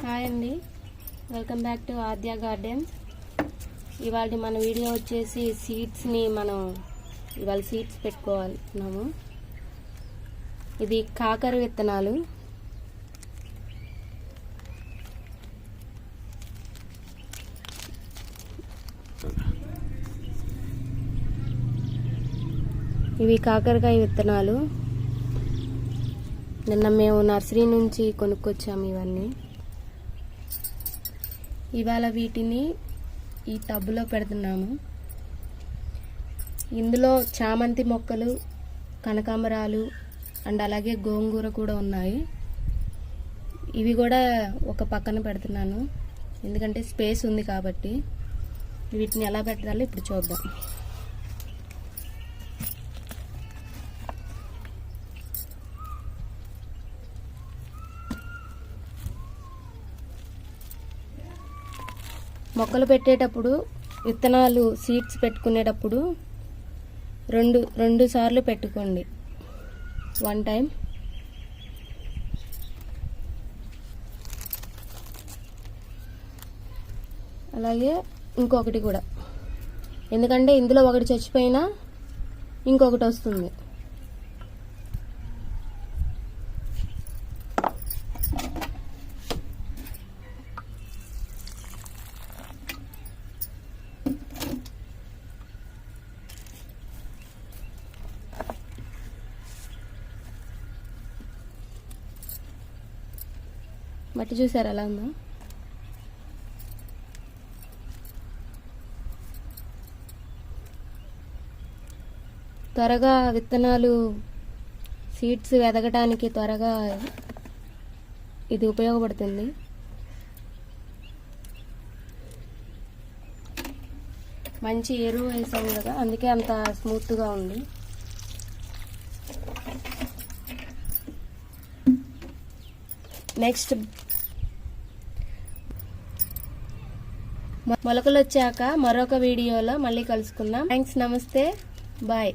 Hi అండి. Welcome back to Aadya Gardens ఇవాళ మన వీడియో వచ్చేసి సీడ్స్ని మనం ఇవాళ సీడ్స్ పెట్టుకోవాలన్నాము. ఇది కాకర విత్తనాలు. ఇవి కాకరకాయ విత్తనాలు. నిన్న మేము నర్సరీ నుంచి కొనుక్కొచ్చాము ఇవన్నీ. ఇవాళ వీటిని ఈ టబ్లో పెడుతున్నాము. ఇందులో చామంతి మొక్కలు కనకాంబరాలు అండ్ అలాగే గోంగూర కూడా ఉన్నాయి. ఇవి కూడా ఒక పక్కన పెడుతున్నాను. ఎందుకంటే స్పేస్ ఉంది కాబట్టి వీటిని ఎలా పెట్టాలో ఇప్పుడు చూద్దాం. మొక్కలు పెట్టేటప్పుడు విత్తనాలు సీడ్స్ పెట్టుకునేటప్పుడు రెండు రెండు సార్లు పెట్టుకోండి. వన్ టైం అలాగే ఇంకొకటి కూడా. ఎందుకంటే ఇందులో ఒకటి చచ్చిపోయినా ఇంకొకటి వస్తుంది. మట్టి చూసారు ఎలా ఉందో? త్వరగా విత్తనాలు సీడ్స్ ఎదగటానికి త్వరగా ఇది ఉపయోగపడుతుంది. మంచి ఎరువు వేసాం కదా అందుకే అంత స్మూత్గా ఉంది. నెక్స్ట్ మొలకలు వచ్చాక మరొక వీడియోలో మళ్ళీ కలుసుకుందాం. థ్యాంక్స్. నమస్తే. బాయ్.